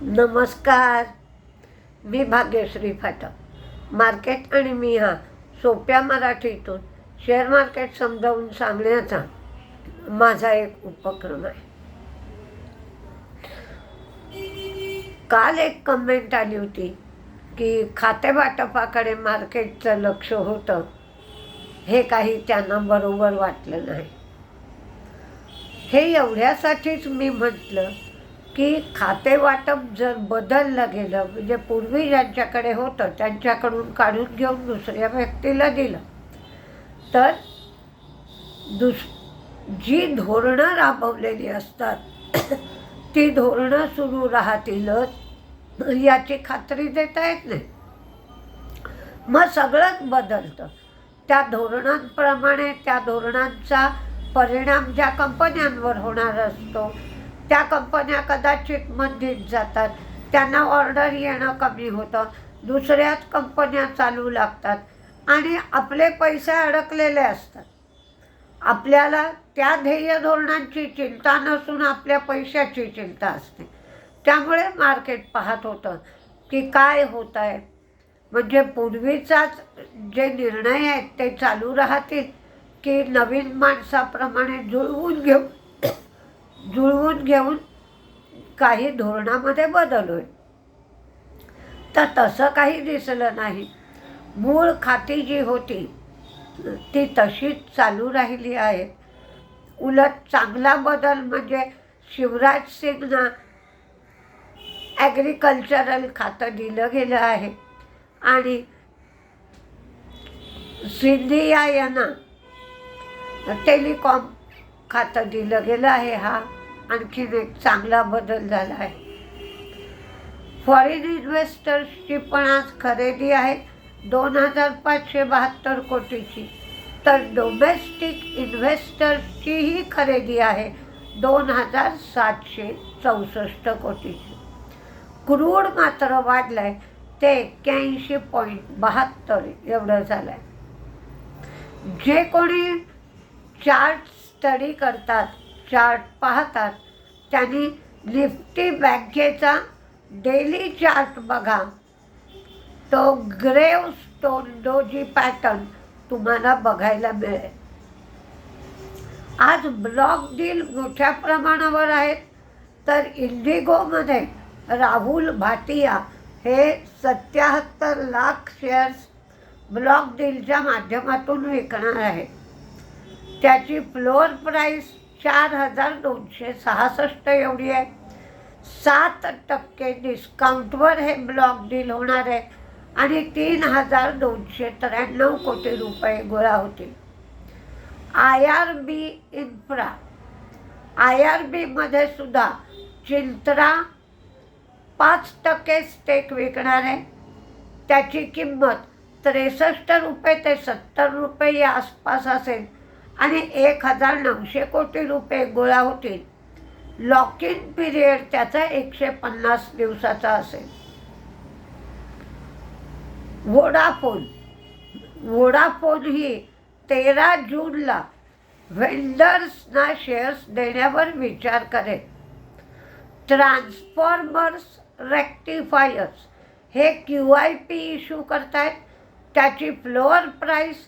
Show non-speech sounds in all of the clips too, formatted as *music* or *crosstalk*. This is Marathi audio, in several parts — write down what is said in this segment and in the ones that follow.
नमस्कार. मी भाग्यश्री फाटक. मार्केट आणि मी हा सोप्या मराठीतून शेअर मार्केट समजावून सांगण्याचा माझा एक उपक्रम आहे. काल एक कमेंट आली होती की खाते वाटपाकडे मार्केटचं लक्ष होतं. हे काही त्यांना बरोबर वाटलं नाही. हे एवढ्यासाठीच मी म्हटलं की खातेवाटप जर बदललं गेलं म्हणजे पूर्वी ज्यांच्याकडे होतं त्यांच्याकडून काढून घेऊन दुसऱ्या व्यक्तीला दिलं. तर दुस जी धोरणं राबवलेली असतात *coughs* ती धोरणं सुरू राहतीलच याची खात्री देता येत नाही. मग सगळंच बदलतं. त्या धोरणांप्रमाणे त्या धोरणांचा परिणाम ज्या कंपन्यांवर होणार असतो त्या कंपन्या कदाचित मंदीत जातात. त्यांना ऑर्डर येणं कमी होतं. दुसऱ्याच कंपन्या चालू लागतात. आणि आपले पैसे अडकलेले असतात. आपल्याला त्या ध्येय धोरणांची चिंता नसून आपल्या पैशाची चिंता असते. त्यामुळे मार्केट पाहत होतं की काय होत आहे म्हणजे पूर्वीचाच जे निर्णय आहेत ते चालू राहतील की नवीन माणसाप्रमाणे जुळवून घेऊन जुळवून घेऊन काही धोरणामध्ये बदल होईल तर तसं काही दिसलं नाही. मूळ खाती जी होती ती तशीच चालू राहिली आहे. उलट चांगला बदल म्हणजे शिवराज सिंगना ॲग्रिकल्चरल खातं दिलं गेलं आहे. आणि सिंधिया यांना टेलिकॉम खातं दिलं गेलं आहे हा. आणखीन एक चांगला बदल झाला आहे. फॉरेन इन्व्हेस्टर्सची पण आज खरेदी आहे दोन हजार पाचशे बहात्तर कोटीची. तर डोमेस्टिक इन्व्हेस्टर्सचीही खरेदी आहे दोन हजार सातशे चौसष्ट कोटीची. क्रूड मात्र वाढलं आहे ते एक्क्याऐंशी पॉईंट बहात्तर एवढं झालं आहे जे कोणी चार्ट स्टडी करतात चार्ट पाहतात. त्यांनी निफ्टी बँकेचा डेली चार्ट बघा. तो ग्रेव स्टोन डोजी पॅटर्न तुम्हाला बघायला मिळेल. आज ब्लॉक डील मोठ्या प्रमाणावर आहेत. तर इंडिगोमध्ये राहुल भाटिया हे सत्याहत्तर लाख शेअर्स ब्लॉक डीलच्या माध्यमातून विकणार आहे त्याची फ्लोअर प्राईस चार हजार दोनशे सहासष्ट एवढी आहे. सात टक्के डिस्काउंटवर हे ब्लॉक डील होणार आहे. आणि तीन हजार दोनशे त्र्याण्णव कोटी रुपये गोळा होतील. I R B infra. I R बीमध्ये सुद्धा चिंत्रा पाच टक्के स्टेक विकणार आहे. त्याची किंमत त्रेसष्ट रुपये ते सत्तर रुपये या आसपास असेल. आणि एक हजार नऊशे कोटी रुपये गोळा होतील. लॉक इन पिरियड त्याचा एकशे पन्नास दिवसाचा असेल. वोडाफोन. वोडाफोन ही तेरा जूनला व्हेंडर्सना शेअर्स देण्यावर विचार करेल. ट्रान्सफॉर्मर्स रेक्टिफायर्स हे क्यू आय पी इश्यू करतायत. त्याची फ्लोअर प्राईस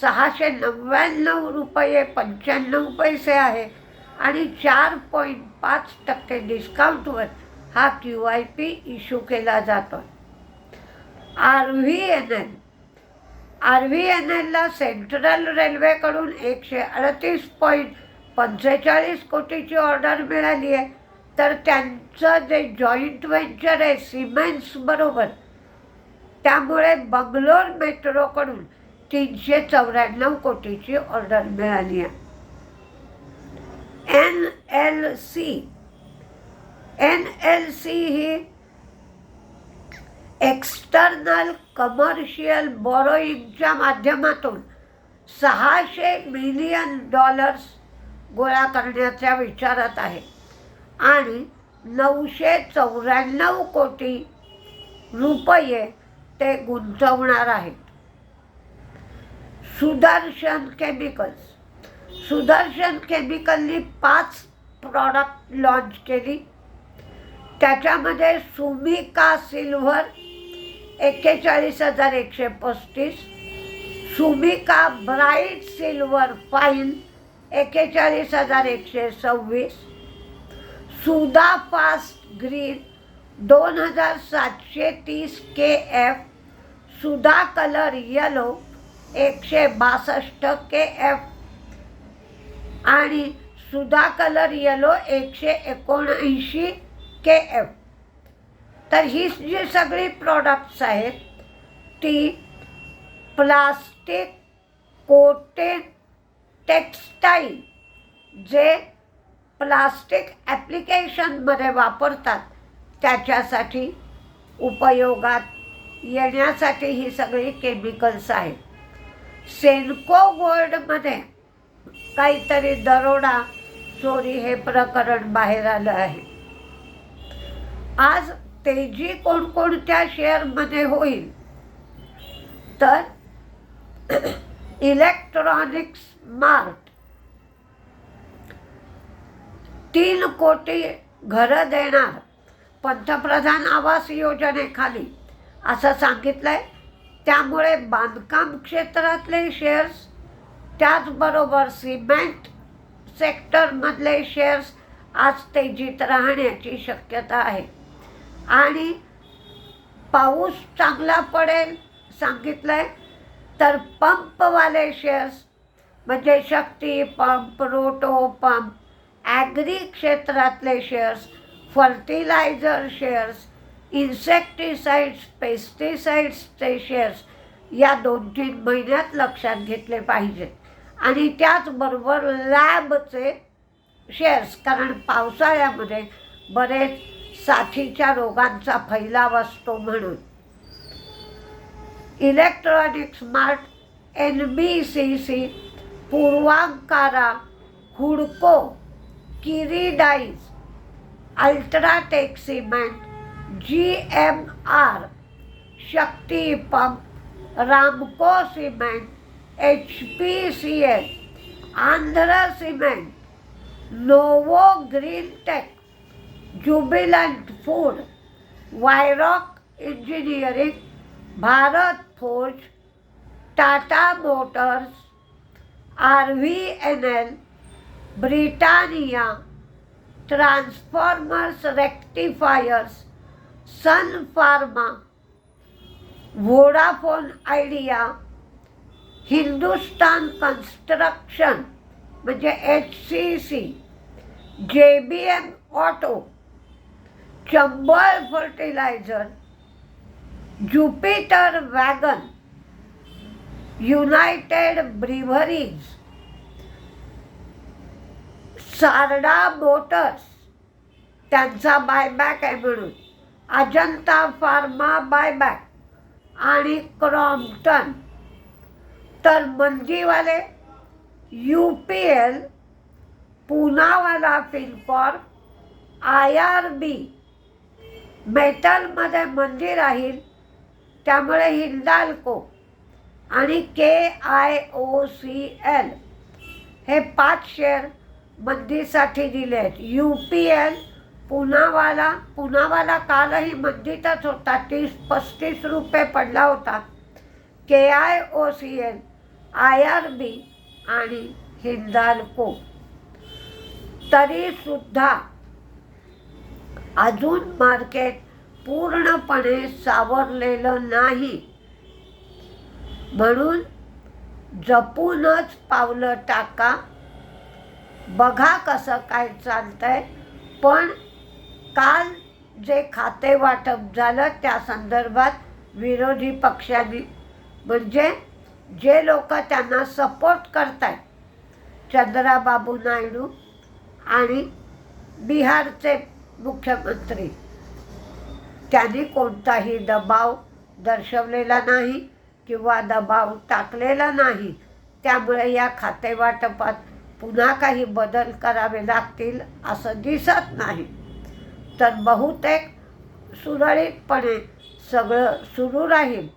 सहाशे नव्याण्णव रुपये पंच्याण्णव पैसे आहे. आणि चार पॉईंट पाच टक्के डिस्काउंटवर हा क्यू आय पी इश्यू केला जातो. R V N L. R V N एलला central रेल्वेकडून एकशे अडतीस पॉईंट पंचेचाळीस कोटीची ऑर्डर मिळाली आहे. तर त्यांचं जे जॉईंट व्हेंचर आहे सिमेंट्सबरोबर त्यामुळे बंगलोर मेट्रोकडून तीनशे चौऱ्याण्णव कोटीची ऑर्डर मिळाली आहे. N L C N L C ही एक्सटर्नल कमर्शियल बॉरोईंगच्या माध्यमातून सहाशे मिलियन डॉलर्स गोळा करण्याच्या विचारात आहे आणि नऊशे चौऱ्याण्णव कोटी रुपये ते गुंतवणार आहेत. सुदर्शन केमिकल्स सुदर्शन केमिकलनी पाच प्रॉडक्ट लॉन्च केली. त्याच्यामध्ये सुमिका सिल्व्हर एक्केचाळीस हजार एकशे पस्तीस सुमिका ब्राईट सिल्वर फाईन एक्केचाळीस हजार एकशे सव्वीस सुधा फास्ट ग्रीन दोन हजार सातशे तीस के एफ सुधा कलर येलो एकशे बासष्ट के एफ. आणि सुधा कलर येलो एकशे एकोणऐंशी के एफ. तर ही जी सगळी प्रॉडक्ट्स आहेत ती प्लास्टिक कोटेड टेक्स्टाईल जे प्लास्टिक ॲप्लिकेशनमध्ये वापरतात त्याच्यासाठी उपयोगात येण्यासाठी ही सगळी केमिकल्स आहेत. सेन्को गोल्डमध्ये काहीतरी दरोडा चोरी हे प्रकरण बाहेर आलं आहे. आज तेजी कोणकोणत्या शेअरमध्ये होईल तर इलेक्ट्रॉनिक्स मार्ट तीन कोटी घरं देणार पंतप्रधान आवास योजनेखाली असं सांगितलं आहे त्यामुळे बांधकाम क्षेत्रातले शेअर्स त्याचबरोबर सिमेंट सेक्टरमधले शेअर्स आज तेजीत राहण्याची शक्यता आहे. आणि पाऊस चांगला पडेल सांगितलंय तर पंपवाले शेअर्स म्हणजे Shakti pump Roto pump agri क्षेत्रातले shares fertiliser shares insecticides pesticides shares या दोन तीन महिन्यात लक्षात घेतले पाहिजेत आणि त्याचबरोबर लॅबचे शेअर्स कारण पावसाळ्यामध्ये बरेच साथीच्या रोगांचा फैलाव असतो म्हणून. Electronic smart N B C C Puravankara हुडको किरीडाईज UltraTech cement G M R Shakti pump Ramco cement H P C L Andhra cement Novo green tech Jubilant food वायरॉक engineering Bharat forge Tata motors R V N L Britannia transformers rectifiers sun pharma Vodafone idea Hindustan construction म्हणजे H C C J B M auto Chambal fertiliser Jupiter wagon United breweries Sarda motors त्यांचा बायबॅक आहे म्हणून. अजंता फार्मा बायबॅक आणि क्रॉम्प्टन. तर मंदीवाले U P L Poonawalla fincorp I R B. मेटलमध्ये मंदी राहील त्यामुळे हिंदाल्को आणि K I O C L. हे पाच शेअर मंदीसाठी दिले आहेत U P L Poonawalla Poonawalla कालही मंदीतच होता. तीस पस्तीस रुपये पडला होता. K I O C L I R B आणि हिंदाल्को तरीसुद्धा अजून मार्केट पूर्णपणे सावरलेलं नाही. म्हणून जपूनच पावलं टाका. बघा कसं काय चालतंय. पण काल जे खाते वाटप झालं त्या संदर्भात विरोधी पक्षांनी म्हणजे जे लोक त्यांना सपोर्ट करत आहेत चंद्राबाबू नायडू आणि बिहारचे मुख्यमंत्री त्यांनी कोणताही दबाव दर्शवलेला नाही किंवा दबाव टाकलेला नाही. त्यामुळे या खातेवाटपात पुन्हा काही बदल करावे लागतील असं दिसत नाही. तर बहुतेक सुरळीतपणे सगळं सुरू राहील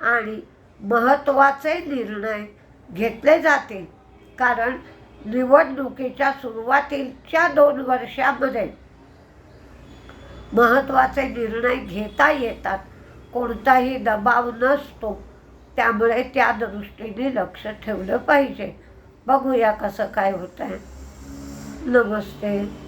आणि महत्त्वाचे निर्णय घेतले जातील. कारण निवडणुकीच्या सुरुवातीच्या दोन वर्षामध्ये महत्त्वाचे निर्णय घेता येतात. कोणताही दबाव नसतो. त्यामुळे त्या दृष्टीने लक्ष ठेवलं पाहिजे. बघूया कसं काय होतं आहे नमस्ते.